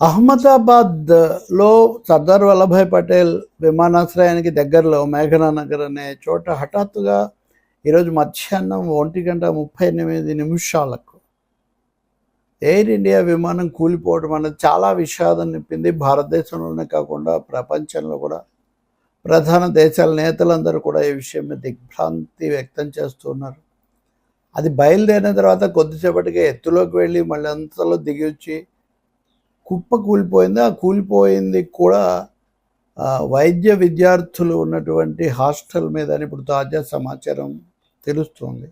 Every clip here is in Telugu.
అహ్మదాబాద్లో సర్దార్ వల్లభాయ్ పటేల్ విమానాశ్రయానికి దగ్గరలో మేఘనా నగర్ అనే చోట హఠాత్తుగా ఈరోజు మధ్యాహ్నం ఒంటి గంట ముప్పై ఎనిమిది నిమిషాలకు ఎయిర్ ఇండియా విమానం కూలిపోవడం అనేది చాలా విషాదం నింపింది. భారతదేశంలోనే కాకుండా ప్రపంచంలో కూడా ప్రధాన దేశాల నేతలందరూ కూడా ఈ విషయం మీద దిగ్భ్రాంతి వ్యక్తం చేస్తున్నారు అది బయలుదేరిన తర్వాత కొద్దిసేపటికే ఎత్తులోకి వెళ్ళి మళ్ళీ అంతలో దిగి వచ్చి కుప్ప కూలిపోయింది? ఆ కూలిపోయింది కూడా వైద్య విద్యార్థులు ఉన్నటువంటి హాస్టల్ మీద అని ఇప్పుడు తాజా సమాచారం తెలుస్తుంది.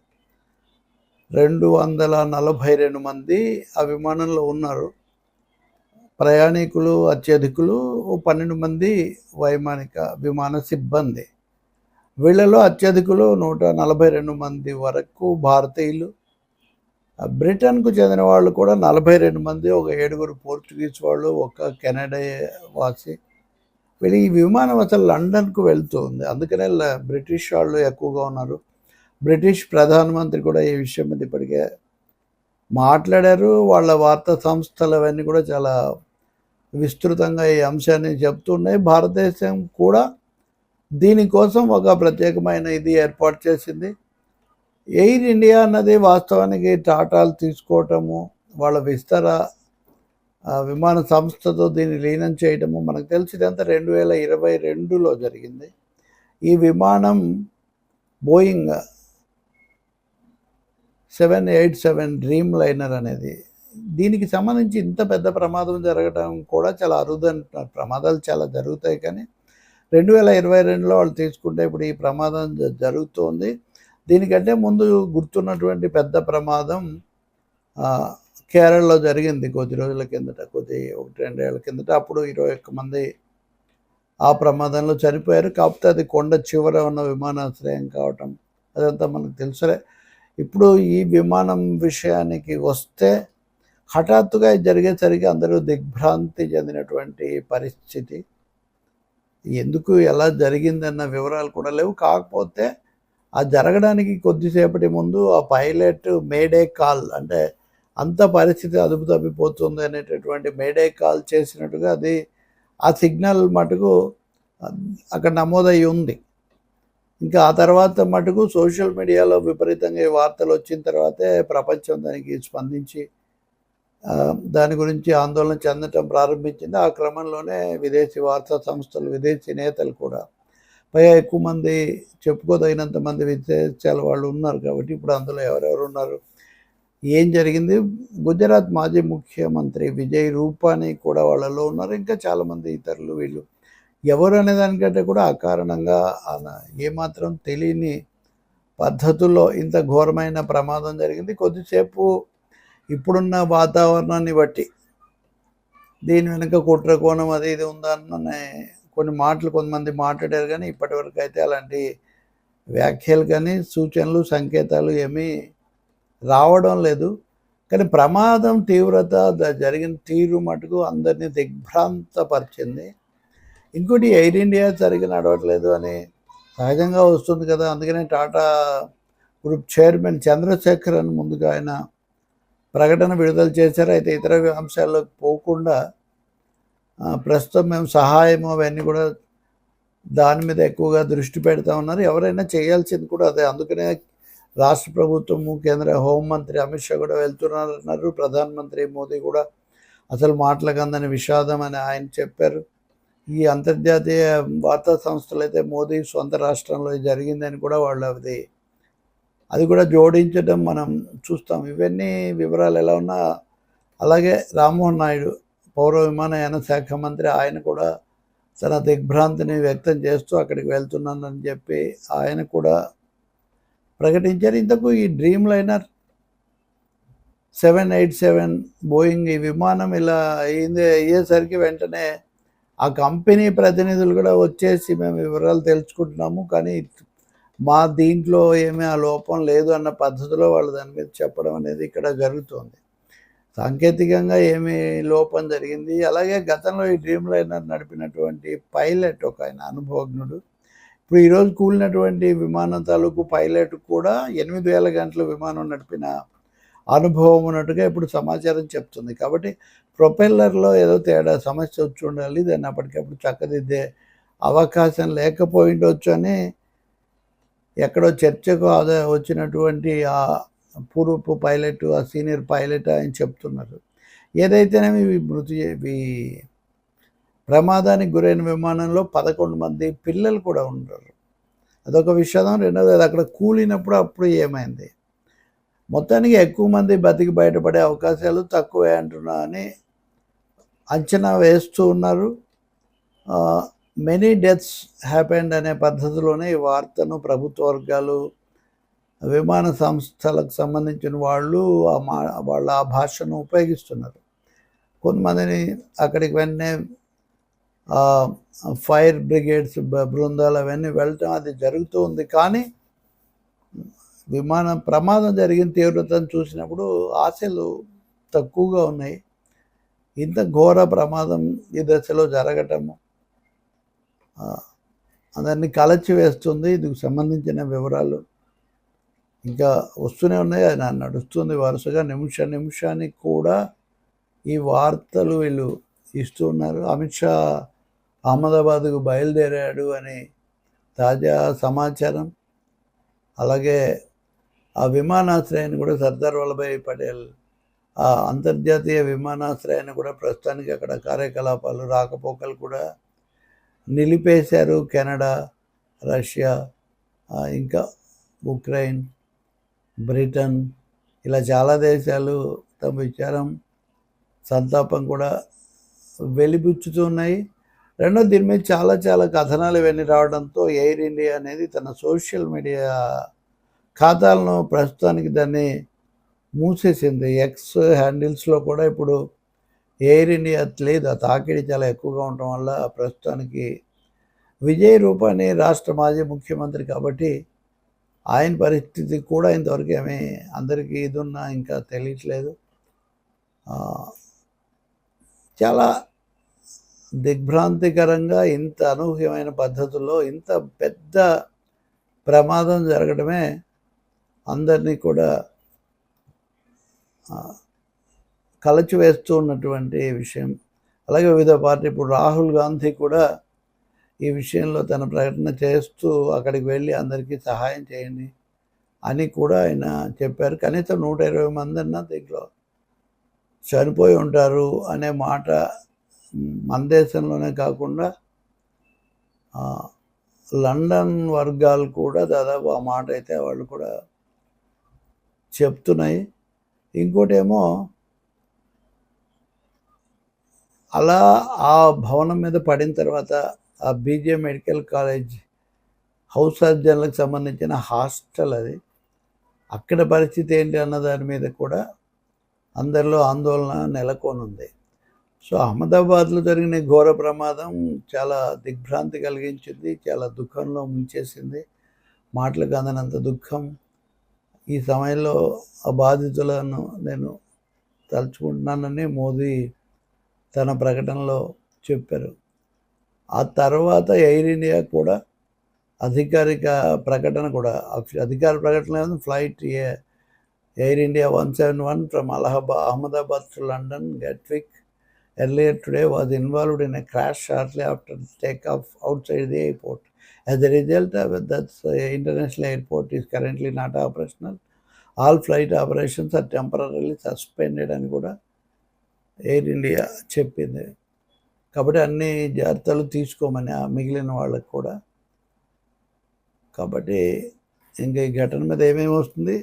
రెండు వందల నలభై రెండు మంది ఆ విమానంలో ఉన్నారు. ప్రయాణికులు అత్యధికులు పన్నెండు మంది వైమానిక విమాన సిబ్బంది. వీళ్ళలో అత్యధికులు నూట నలభై రెండు మంది వరకు భారతీయులు. బ్రిటన్కు చెందిన వాళ్ళు కూడా నలభై రెండు మంది ఒక ఏడుగురు పోర్చుగీస్ వాళ్ళు ఒక కెనడా వాసి వీళ్ళు ఈ విమానం అసలు లండన్కు వెళ్తూ ఉంది. అందుకనే బ్రిటిష్ వాళ్ళు ఎక్కువగా ఉన్నారు. బ్రిటిష్ ప్రధానమంత్రి కూడా ఈ విషయం మీద ఇప్పటికే మాట్లాడారు. వాళ్ళ వార్తా సంస్థలు అవన్నీ కూడా చాలా విస్తృతంగా ఈ అంశాన్ని చెప్తున్నాయి భారతదేశం కూడా దీనికోసం ఒక ప్రత్యేకమైన ఇది ఏర్పాటు చేసింది. ఎయిర్ ఇండియా అన్నది వాస్తవానికి టాటాలు తీసుకోవటము వాళ్ళ విస్తర విమాన సంస్థతో దీన్ని లీనం చేయటము. మనకు తెలిసిదంతా రెండు వేల ఇరవై రెండులో జరిగింది. ఈ విమానం Boeing seven eight seven Dreamliner అనేది. దీనికి సంబంధించి ఇంత పెద్ద ప్రమాదం జరగడం కూడా చాలా అరుదైన ప్రమాదాలు చాలా జరుగుతాయి కానీ రెండు వేల ఇరవై రెండులో వాళ్ళు తీసుకుంటే ఇప్పుడు ఈ ప్రమాదం జ- జరుగుతోంది. దీనికంటే ముందు గుర్తున్నటువంటి పెద్ద ప్రమాదం కేరళలో జరిగింది కొద్ది రోజుల కిందట కొద్ది ఒకటి రెండేళ్ళ కిందట. అప్పుడు ఇరవై ఒక్క మంది ఆ ప్రమాదంలో చనిపోయారు. కాకపోతే అది కొండ చివర ఉన్న విమానాశ్రయం కావటం అదంతా మనకు తెలుసులే. ఇప్పుడు ఈ విమానం విషయానికి వస్తే హఠాత్తుగా ఇది జరిగేసరికి అందరూ దిగ్భ్రాంతి చెందినటువంటి పరిస్థితి. ఎందుకు ఎలా జరిగిందన్న వివరాలు కూడా లేవు. కాకపోతే అది జరగడానికి కొద్దిసేపటి ముందు ఆ పైలట్ మేడే కాల్ అంటే అంత పరిస్థితి అదుపు తప్పిపోతుంది అనేటటువంటి మేడే కాల్ చేసినట్టుగా అది ఆ సిగ్నల్ మటుకు అక్కడ నమోదయ్యి ఉంది. ఇంకా ఆ తర్వాత మటుకు సోషల్ మీడియాలో విపరీతంగా వార్తలు వచ్చిన తర్వాతే ప్రపంచం దానికి స్పందించి దాని గురించి ఆందోళన చెందటం ప్రారంభించింది. ఆ క్రమంలోనే విదేశీ వార్తా సంస్థలు విదేశీ నేతలు కూడా పైగా ఎక్కువ మంది చెప్పుకోదగినంత మంది విదేశాల వాళ్ళు ఉన్నారు కాబట్టి ఇప్పుడు అందులో ఎవరెవరు ఉన్నారు? ఏం జరిగింది? గుజరాత్ మాజీ ముఖ్యమంత్రి విజయ్ రూపానీ కూడా వాళ్ళలో ఉన్నారు. ఇంకా చాలామంది ఇతరులు వీళ్ళు. ఎవరు అనే దానికంటే కూడా అకారణంగా ఆయన ఏమాత్రం తెలియని పద్ధతుల్లో ఇంత ఘోరమైన ప్రమాదం జరిగింది. కొద్దిసేపు ఇప్పుడున్న వాతావరణాన్ని బట్టి దీని వెనుక కుట్ర కోణం అది ఇది ఉందన్న కొన్ని మాటలు కొంతమంది మాట్లాడారు కానీ ఇప్పటివరకు అయితే అలాంటి వ్యాఖ్యలు కానీ సూచనలు సంకేతాలు ఏమీ రావడం లేదు. కానీ ప్రమాదం తీవ్రత జరిగిన తీరు మటుకు అందరినీ దిగ్భ్రాంతపరిచింది. ఇంకోటి ఎయిర్ ఇండియా సరిగ్గా నడవట్లేదు అని సహజంగా వస్తుంది కదా. అందుకనే టాటా గ్రూప్ చైర్మన్ చంద్రశేఖర్ అని ముందుగా ఆయన ప్రకటన విడుదల చేశారు. అయితే ఇతర అంశాల్లోకి పోకుండా ప్రస్తుతం మేము సహాయం అవన్నీ కూడా దాని మీద ఎక్కువగా దృష్టి పెడతా ఉన్నారు. ఎవరైనా చేయాల్సింది కూడా అదే. అందుకనే రాష్ట్ర ప్రభుత్వము కేంద్ర హోంమంత్రి అమిత్ షా కూడా వెళ్తున్నారన్నారు. ప్రధానమంత్రి మోదీ కూడా అసలు మాటలకు అందని విషాదం అని ఆయన చెప్పారు. ఈ అంతర్జాతీయ వార్తా సంస్థలు అయితే మోదీ సొంత రాష్ట్రంలో జరిగిందని కూడా వాళ్ళు అది అది కూడా జోడించడం మనం చూస్తాం. ఇవన్నీ వివరాలు ఎలా ఉన్నా అలాగే రామ్మోహన్ నాయుడు పౌర విమానయాన శాఖ మంత్రి ఆయన కూడా తన దిగ్భ్రాంతిని వ్యక్తం చేస్తూ అక్కడికి వెళ్తున్నానని చెప్పి ఆయన కూడా ప్రకటించారు. ఇంతకు ఈ Dreamliner seven eight seven Boeing ఈ విమానం ఇలా అయింది అయ్యేసరికి వెంటనే ఆ కంపెనీ ప్రతినిధులు కూడా వచ్చేసి మేము వివరాలు తెలుసుకుంటున్నాము. కానీ మా దీంట్లో ఏమీ ఆ లోపం లేదు అన్న పద్ధతిలో వాళ్ళు దాని మీద చెప్పడం అనేది ఇక్కడ జరుగుతుంది. సాంకేతికంగా ఏమి లోపం జరిగింది. అలాగే గతంలో ఈ డ్రీమ్ లైనర్ నడిపినటువంటి పైలట్ ఒక ఆయన అనుభవజ్ఞుడు. ఇప్పుడు ఈరోజు కూలినటువంటి విమానం తాలూకు పైలట్ కూడా ఎనిమిది వేల గంటల విమానం నడిపిన అనుభవం ఉన్నట్టుగా ఇప్పుడు సమాచారం చెప్తుంది. కాబట్టి ప్రొపెల్లర్లో ఏదో తేడా సమస్య వచ్చి ఉండాలి. దాన్ని అప్పటికప్పుడు చక్కదిద్దే అవకాశం లేకపోయిండొచ్చు అని ఎక్కడో చర్చకు ఆదా వచ్చినటువంటి ఆ పూర్వపు పైలట్ ఆ సీనియర్ పైలట్ ఆయన చెప్తున్నారు. ఏదైతేనేమి ఇవి మృతి ఇవి ప్రమాదానికి గురైన విమానంలో పదకొండు మంది పిల్లలు కూడా ఉంటారు అదొక విషాదం. రెండోది అది అక్కడ కూలినప్పుడు అప్పుడు ఏమైంది? మొత్తానికి ఎక్కువ మంది బతికి బయటపడే అవకాశాలు తక్కువే అంటున్నా అని అంచనా వేస్తూ ఉన్నారు. మెనీ డెత్స్ హ్యాపెండ్ అనే పద్ధతిలోనే ఈ వార్తను ప్రభుత్వ వర్గాలు విమాన సంస్థలకు సంబంధించిన వాళ్ళు ఆ మా వాళ్ళ ఆ భాషను ఉపయోగిస్తున్నారు. కొంతమందిని అక్కడికి వెంటనే ఫైర్ బ్రిగేడ్స్ బ- బృందాలు అవన్నీ వెళ్ళటం అది జరుగుతూ ఉంది. కానీ విమానం ప్రమాదం జరిగిన తీవ్రతను చూసినప్పుడు ఆశలు తక్కువగా ఉన్నాయి. ఇంత ఘోర ప్రమాదం ఈ దశలో జరగటము అందరినీ కలచి వేస్తుంది దీనికి సంబంధించిన వివరాలు ఇంకా వస్తూనే ఉన్నాయి. అది నా- నడుస్తుంది వరుసగా నిమిష నిమిషానికి కూడా ఈ వార్తలు వీళ్ళు ఇస్తూ ఉన్నారు. అమిత్ షా అహ్మదాబాద్కు బయలుదేరాడు అని తాజా సమాచారం. అలాగే ఆ విమానాశ్రయాన్ని కూడా సర్దార్ వల్లభాయ్ పటేల్ ఆ అంతర్జాతీయ విమానాశ్రయాన్ని కూడా ప్రస్తుతానికి అక్కడ కార్యకలాపాలు రాకపోకలు కూడా నిలిపేశారు కెనడా రష్యా ఇంకా ఉక్రెయిన్. బ్రిటన్ ఇలా చాలా దేశాలు తమ విచారం సంతాపం కూడా వెలిబుచ్చుతున్నాయి. రెండో దీని మీద చాలా చాలా కథనాలు ఇవన్నీ రావడంతో ఎయిర్ ఇండియా అనేది తన సోషల్ మీడియా ఖాతాలను ప్రస్తుతానికి దాన్ని మూసేసింది. ఎక్స్ హ్యాండిల్స్లో కూడా ఇప్పుడు ఎయిర్ ఇండియా లేదు. ఆ తాకిడి చాలా ఎక్కువగా ఉండటం వల్ల ప్రస్తుతానికి విజయ్ రూపాని రాష్ట్ర మాజీ ముఖ్యమంత్రి కాబట్టి ఆయన పరిస్థితి కూడా ఇంతవరకు ఏమీ అందరికీ ఇది ఉన్నా ఇంకా తెలియట్లేదు. చాలా దిగ్భ్రాంతికరంగా ఇంత అనూహ్యమైన పద్ధతుల్లో ఇంత పెద్ద ప్రమాదం జరగడమే అందరినీ కూడా కలచివేస్తూ ఉన్నటువంటి విషయం. అలాగే వివిధ పార్టీ ఇప్పుడు రాహుల్ గాంధీ కూడా ఈ విషయంలో తన ప్రకటన చేస్తూ అక్కడికి వెళ్ళి అందరికీ సహాయం చేయండి అని కూడా ఆయన చెప్పారు. కనీసం నూట ఇరవై మంది అన్నా దీంట్లో చనిపోయి ఉంటారు అనే మాట మన దేశంలోనే కాకుండా లండన్ వర్గాలు కూడా దాదాపు ఆ మాట అయితే వాళ్ళు కూడా చెప్తున్నాయి. ఇంకోటేమో అలా ఆ భవనం మీద పడిన తర్వాత ఆ B J medical college house సర్జన్లకు సంబంధించిన హాస్టల్ అది. అక్కడ పరిస్థితి ఏంటి అన్న దాని మీద కూడా అందరిలో ఆందోళన నెలకొనుంది. సో అహ్మదాబాద్లో జరిగిన ఘోర ప్రమాదం చాలా దిగ్భ్రాంతి కలిగించింది చాలా దుఃఖంలో ముంచేసింది. మాటలకు అందనంత దుఃఖం ఈ సమయంలో ఆ బాధితులను నేను తలుచుకుంటున్నానని మోదీ తన ప్రకటనలో చెప్పారు. ఆ తర్వాత ఎయిర్ ఇండియా కూడా అధికారిక ప్రకటన కూడా అధికార ప్రకటన flight Air India one seven one from Allahabad Ahmedabad to London Gatwick earlier today was involved in a crash shortly after take off outside the airport. As a result that's international airport is currently not operational all flight operations are temporarily suspended అని కూడా ఎయిర్ ఇండియా చెప్పింది. కాబట్టి అన్ని జాగ్రత్తలు తీసుకోమని ఆ మిగిలిన వాళ్ళకి కూడా. కాబట్టి ఇంకా ఈ ఘటన మీద ఏమేమి వస్తుంది?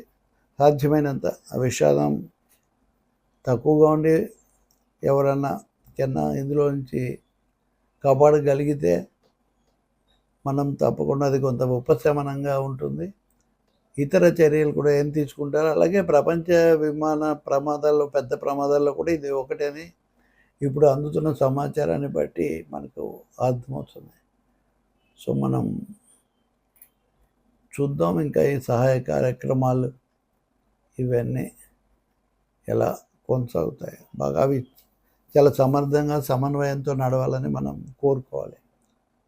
సాధ్యమైనంత ఆ విషాదం తక్కువగా ఉండి ఎవరన్నా కన్నా ఇందులో నుంచి కాపాడగలిగితే మనం తప్పకుండా అది కొంత ఉపశమనంగా ఉంటుంది. ఇతర చర్యలు కూడా ఏం తీసుకుంటారో? అలాగే ప్రపంచ విమాన ప్రమాదాల్లో పెద్ద ప్రమాదాల్లో కూడా ఇది ఒకటని ఇప్పుడు అందుతున్న సమాచారాన్ని బట్టి మనకు అర్థమవుతుంది. సో మనం చూద్దాం ఇంకా ఈ సహాయ కార్యక్రమాలు ఇవన్నీ ఎలా కొనసాగుతాయి. బాగా అవి చాలా సమర్థంగా సమన్వయంతో నడవాలని మనం కోరుకోవాలి.